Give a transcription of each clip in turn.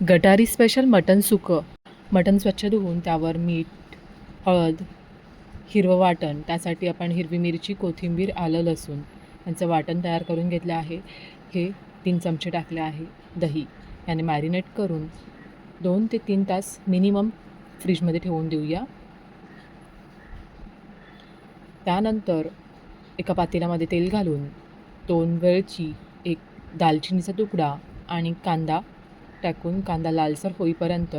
गटारी special mutton सुकं. Mutton स्वच्छ धुवून त्यावर मीठ हळद हिरवं वाटण त्यासाठी आपण हिरवी मिरची कोथिंबीर आलं लसूण यांचं वाटण तयार करून घेतलं आहे. हे तीन चमचे टाकले आहे. दही याने मॅरिनेट करून दोन ते तीन तास मिनिमम फ्रीजमध्ये ठेवून देऊया. त्यानंतर एका पातेल्यामध्ये तेल घालून दोन वेळची एक दालचिनीचा तुकडा आणि कांदा टाकून कांदा लालसर होईपर्यंत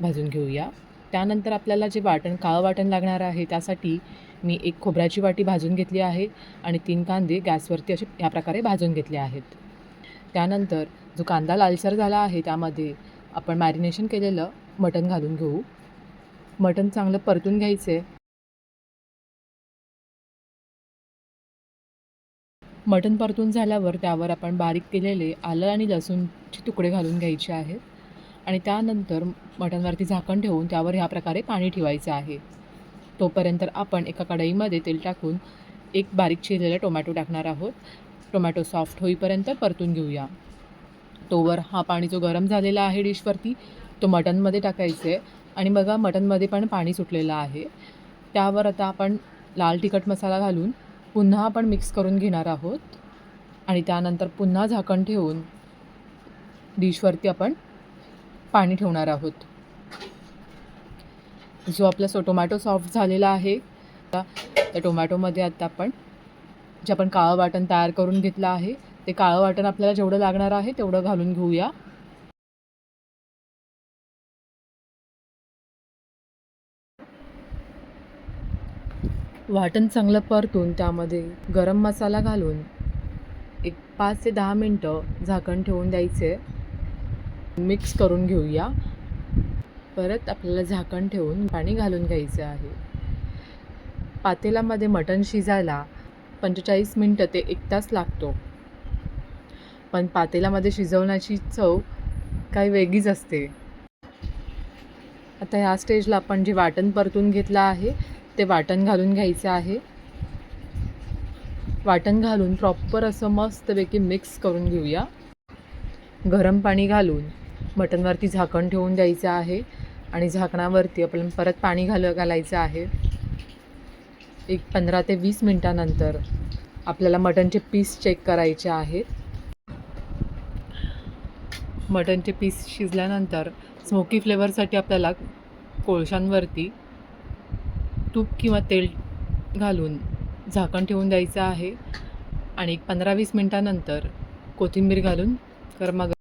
भाजून घेऊया. त्यानंतर आपल्याला जे वाटण काळं वाटण लागणार आहे त्यासाठी मी एक खोबऱ्याची वाटी भाजून घेतली आहे आणि तीन कांदे गॅसवरती असे या प्रकारे भाजून घेतले आहेत. त्यानंतर जो कांदा लालसर झाला आहे त्यामध्ये आपण मॅरिनेशन केलेलं मटण घालून घेऊ. मटण चांगलं परतून घ्यायचं मटण परतून झाल्यावर त्यावर आपण बारीक केलेले आलं आणि लसूणचे तुकडे घालून घ्यायचे आहेत. आणि त्यानंतर मटणवरती झाकण ठेवून त्यावर ह्या प्रकारे पाणी ठेवायचं आहे. तोपर्यंत आपण एका कढईमध्ये तेल टाकून एक बारीक चिरलेला टोमॅटो टाकणार आहोत. टोमॅटो सॉफ्ट होईपर्यंत परतून घेऊया. तोवर हा पाणी जो गरम झालेला आहे डिशवरती तो मटनमध्ये टाकायचं आहे. आणि बघा मटनमध्ये पण पाणी सुटलेलं आहे. त्यावर आता आपण लाल तिखट मसाला घालून पुन्हा आपण मिक्स करून घेणार आहोत. आणि त्यानंतर पुन्हा झाकण ठेवून डिशवरती आपण पाणी ठेवणार आहोत. जो आपला सो टोमॅटो सॉफ्ट झालेला आहे आता त्या टोमॅटोमध्ये आता आपण जे आपण काळं वाटण तयार करून घेतलं आहे ते काळं वाटण आपल्याला जेवढं लागणार आहे तेवढं घालून घेऊया. वाटण चांगलं परतून त्यामध्ये गरम मसाला घालून एक पाच ते दहा मिनटं झाकण ठेवून द्यायचे. मिक्स करून घेऊया. परत आपल्याला झाकण ठेवून पाणी घालून घ्यायचं आहे. पातेल्यामध्ये मटण शिजायला पंचेचाळीस मिनटं ते एक तास लागतो. पण पातेल्यामध्ये शिजवण्याची चव काही वेगळीच असते. आता ह्या स्टेजला आपण जे वाटण परतून घेतलं आहे ते वाटण घालून घ्यायचं आहे. वाटण घालून प्रॉपर असं मस्तपैकी मिक्स करून घेऊया. गरम पाणी घालून मटणवरती झाकण ठेवून द्यायचं आहे आणि झाकणावरती आपण परत पाणी घाल घालायचं आहे. एक पंधरा ते वीस मिनटानंतर आपल्याला मटणचे पीस चेक करायचे आहेत मटणचे पीस शिजल्यानंतर स्मोकी फ्लेवरसाठी आपल्याला कोळशांवरती तूप किंवा तेल घालून झाकण ठेवून द्यायचं आहे. आणि एक पंधरा वीस मिनटानंतर कोथिंबीर घालून गरमागरम